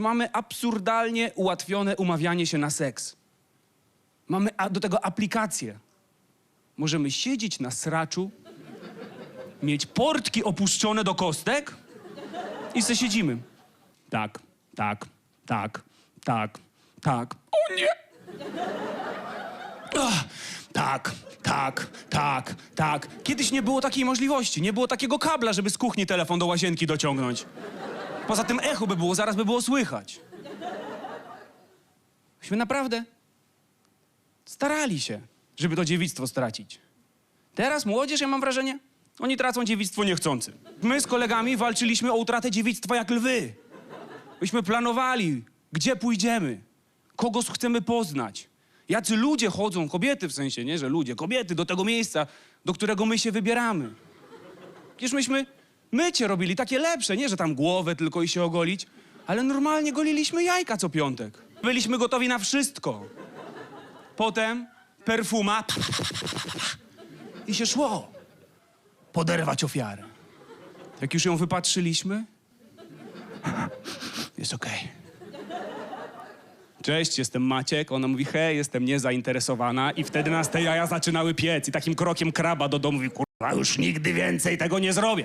Mamy absurdalnie ułatwione umawianie się na seks. Mamy do tego aplikację. Możemy siedzieć na sraczu, mieć portki opuszczone do kostek i se siedzimy. Tak, tak, tak, tak, tak. O nie! Ach, tak, tak, tak, tak. Kiedyś nie było takiej możliwości, nie było takiego kabla, żeby z kuchni telefon do łazienki dociągnąć. Poza tym echo by było, zaraz by było słychać. Myśmy naprawdę starali się, żeby to dziewictwo stracić. Teraz młodzież, ja mam wrażenie, oni tracą dziewictwo niechcący. My z kolegami walczyliśmy o utratę dziewictwa jak lwy. Myśmy planowali, gdzie pójdziemy, kogo chcemy poznać. Jacy ludzie chodzą, kobiety w sensie, nie, że ludzie, kobiety do tego miejsca, do którego my się wybieramy. Przecież myśmy mycie robili, takie lepsze, nie, że tam głowę tylko i się ogolić, ale normalnie goliliśmy jajka co piątek. Byliśmy gotowi na wszystko. Potem perfuma pa, pa, pa, pa, i się szło. Poderwać ofiarę. Jak już ją wypatrzyliśmy, jest okej. Cześć, jestem Maciek. Ona mówi, hej, jestem niezainteresowana. I wtedy nas te jaja zaczynały piec. I takim krokiem kraba do domu mówi, kurwa, już nigdy więcej tego nie zrobię.